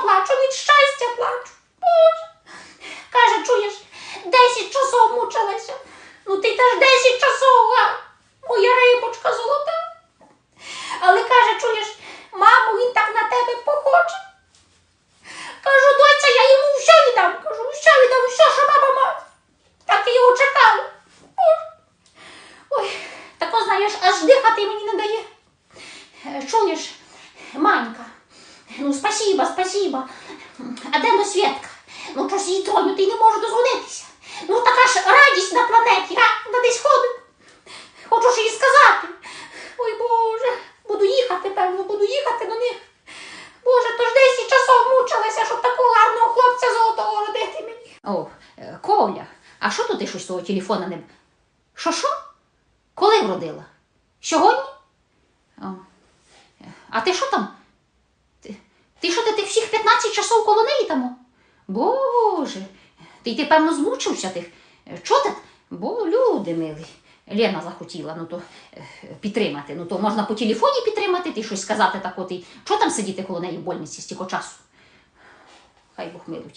плачу, від щастя плачу. Боже. Каже, чуєш, 10 часов мучилася. Ну ти теж 10 часов, а? моя рибочка золота. Але каже, чуєш, маму, він так на тебе похоче. Кажу, доця, я йому все віддам. Кажу, все віддам, все, що мама має. Так я його чекала. Ой, тако знаєш, аж дихати мені не дає. Чуєш, манька ну спасіба, спасіба. А де ну Свєтка? Ну ж їй троню, ти не можу дозвонитися. Ну така ж радість на планеті, а вона десь ходить. Хочу ж їй сказати. Ой Боже, буду їхати, певно, буду їхати до них. Боже, то ж 10 часов мучилася, щоб такого гарного хлопця золотого родити мені. О, е, Коля, а що то ти щось того телефона не. Що що? Коли вродила? Сьогодні? О. е, А ти що там? Ти, ти що ти, ти всіх 15 часов коло неї там? Боже, ти, ти певно змучився тих. Чого ти? Бо люди милі. Лена захотіла ну то е, підтримати. Ну то можна по телефоні підтримати, ти щось сказати так от і. Чого там сидіти коло неї в больниці стільки часу? Хай Бог милує.